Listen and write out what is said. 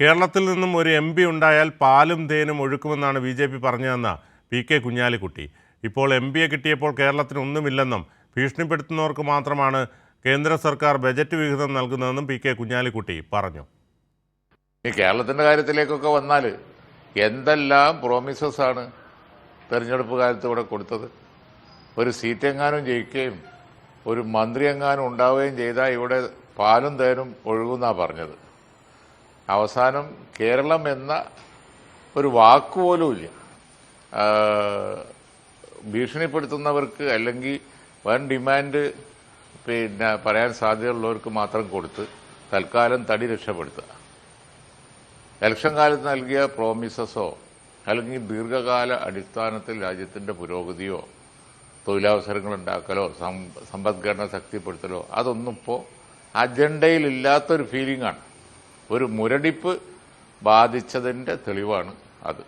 കേരളത്തിൽ നിന്നും ഒരു എം പി ഉണ്ടായാൽ പാലും തേനും ഒഴുക്കുമെന്നാണ് ബി ജെ പി പറഞ്ഞതെന്ന് പി കെ കുഞ്ഞാലിക്കുട്ടി. ഇപ്പോൾ എം പിയെ കിട്ടിയപ്പോൾ കേരളത്തിന് ഒന്നുമില്ലെന്നും ഭീഷണിപ്പെടുത്തുന്നവർക്ക് മാത്രമാണ് കേന്ദ്ര സർക്കാർ ബജറ്റ് വിഹിതം നൽകുന്നതെന്നും പി കെ കുഞ്ഞാലിക്കുട്ടി പറഞ്ഞു. ഈ കേരളത്തിന്റെ കാര്യത്തിലേക്കൊക്കെ വന്നാൽ എന്തെല്ലാം പ്രോമിസസ് ആണ് തെരഞ്ഞെടുപ്പ് കാലത്ത് ഇവിടെ കൊടുത്തത്? ഒരു സീറ്റ് എങ്ങാനും ജയിക്കുകയും ഒരു മന്ത്രി എങ്ങാനും ഉണ്ടാവുകയും ചെയ്താൽ ഇവിടെ പാലും തേനും ഒഴുകുന്നാ പറഞ്ഞത്. അവസാനം കേരളം എന്ന ഒരു വാക്കുപോലും ഇല്ല ഭീഷണിപ്പെടുത്തുന്നവർക്ക് അല്ലെങ്കിൽ വൻ ഡിമാൻഡ് പിന്നെ പറയാൻ സാധ്യതയുള്ളവർക്ക് മാത്രം കൊടുത്ത് തൽക്കാലം തടി രക്ഷപ്പെടുത്തുക. ഇലക്ഷൻ കാലത്ത് നൽകിയ പ്രോമിസസോ അല്ലെങ്കിൽ ദീർഘകാല അടിസ്ഥാനത്തിൽ രാജ്യത്തിന്റെ പുരോഗതിയോ തൊഴിലവസരങ്ങൾ ഉണ്ടാക്കലോ സമ്പദ്ഘടന ശക്തിപ്പെടുത്തലോ അതൊന്നും ഇപ്പോൾ അജണ്ടയിലില്ലാത്തൊരു ഫീലിംഗാണ് ഒരു മുരടിപ്പ് ബാധിച്ചതിന്റെ തെളിവാണ് അത്.